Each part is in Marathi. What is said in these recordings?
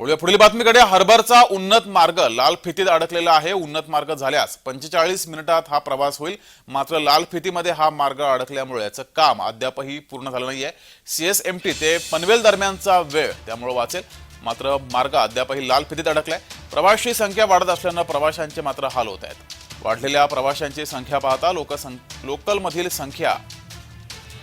वळूया पुढील बातमीकडे हार्बरचा उन्नत मार्ग लाल फितीत अडकलेला आहे. उन्नत मार्ग झाल्यास पंचेचाळीस मिनिटात हा प्रवास होईल. मात्र लाल फितीमध्ये हा मार्ग अडकल्यामुळे याचं काम अद्यापही पूर्ण झालं नाहीये. सीएसएमटी ते पनवेल दरम्यानचा वेळ त्यामुळे वाचेल. मात्र मार्ग अद्यापही लाल फितीत अडकलाय. प्रवाशी संख्या वाढत असल्यानं प्रवाशांचे मात्र हाल होत आहेत. वाढलेल्या प्रवाशांची संख्या पाहता लोकसं लोकलमधील संख्या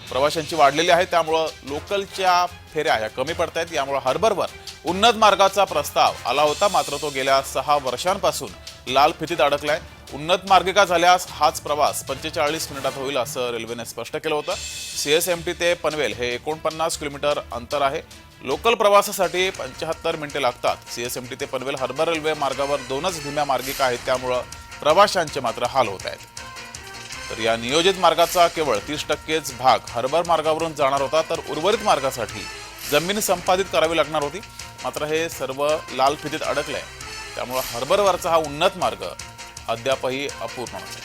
प्रवाशांची वाढलेली आहे त्यामुळं लोकलच्या फेऱ्या ह्या कमी पडत आहेत. यामुळं हर्बरवर उन्नत मार्गाचा प्रस्ताव आला होता मात्र तो गेल्या सहा वर्षांपासून लाल फितीत अडकलाय. उन्नत मार्गिका झाल्यास हाच प्रवास पंचेचाळीस मिनिटात होईल असं रेल्वेने स्पष्ट केलं होतं. सी एस एम टी ते पनवेल हे एकोणपन्नास किलोमीटर अंतर आहे. लोकल प्रवासासाठी पंच्याहत्तर मिनिटे लागतात. सी एस एम टी ते पनवेल हर्बर रेल्वे मार्गावर दोनच धीम्या मार्गिका आहेत त्यामुळं प्रवाशांचे मात्र हाल होत आहेत. तर या नियोजित मार्गाचा केवळ तीस टक्केच भाग हर्बर मार्गावरून जाणार होता तर उर्वरित मार्गासाठी जमीन संपादित करावी लागणार होती. मात्र हे सर्व लाल फितीत अडकलंय. त्यामुळे हार्बरवरचा हा उन्नत मार्ग अद्यापही अपूर्ण आहे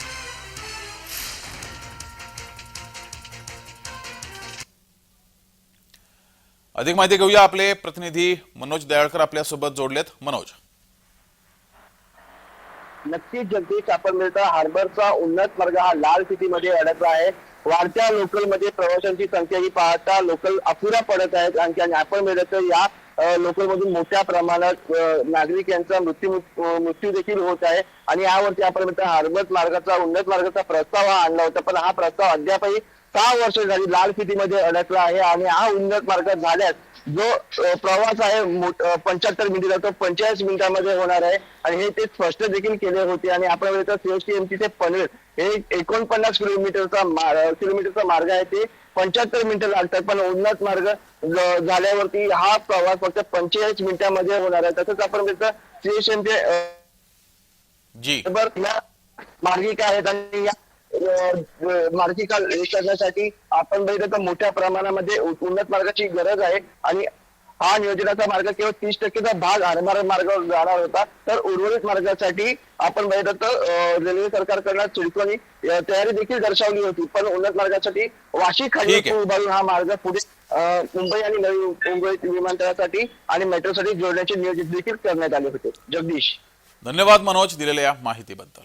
अधिक माहिती घेऊया आपले प्रतिनिधी मनोज दयाळकर आपल्यासोबत जोडलेत. मनोज. नक्कीच जगदीश आपण मिळता हार्बरचा उन्नत मार्ग हा लाल सिटीमध्ये अडकला आहे. वाढत्या लोकलमध्ये प्रवाशांची संख्या ही पाहता लोकल अपुरा पडत आहेत. आणखी आणि आपण मिळत या लोकलमधून मोठ्या प्रमाणात नागरिक यांचा मृत्यू मृत्यू देखील होत आहे. आणि यावरती आपण म्हणतो हार्बर मार्गाचा उन्नत मार्गाचा प्रस्ताव हा आणला होता. पण हा प्रस्ताव अद्यापही सहा वर्ष झाली लाल सिटीमध्ये अडकला आहे. आणि हा उन्नत मार्ग झाल्यास जो प्रवास आहे पंच्याहत्तर मिनिटाचा तो पंचेचाळीस मिनिटांमध्ये होणार आहे. आणि हे ते स्पष्ट देखील केले होते. आणि आपण म्हणतो सीएसटीएमसी ते पनवेल हे एकोणपन्नास किलोमीटरचा किलोमीटरचा मार्ग आहे. ते पंच्याहत्तर मिनिटं लागतात. पण उन्नत मार्ग झाल्यावरती हा प्रवास फक्त पंचेचाळीस मिनिटांमध्ये होणार आहे. तसंच आपण म्हणतो सीएसटीएमचे जी. बरोबर या मार्गिका आहेत. आणि या मार्गिका हे करण्यासाठी आपण बघितलं तर मोठ्या प्रमाणामध्ये उन्नत मार्गाची गरज आहे आणि हा नियोजनाचा मार्ग केवळ तीस टक्केचा भाग हार्बर मार्गावर जाणार होता. तर उर्वरित मार्गासाठी आपण बघितलं तर रेल्वे सरकारकडनं चिडकणी अ, तयारी देखील दर्शवली होती. पण उन्नत मार्गासाठी वाशी खाली. उभारून हा मार्ग पुढे मुंबई आणि नवी मुंबई विमानतळासाठी आणि मेट्रोसाठी जोडण्याचे नियोजित देखील करण्यात आले होते. जगदीश. धन्यवाद मनोज दिलेल्या या माहितीबद्दल.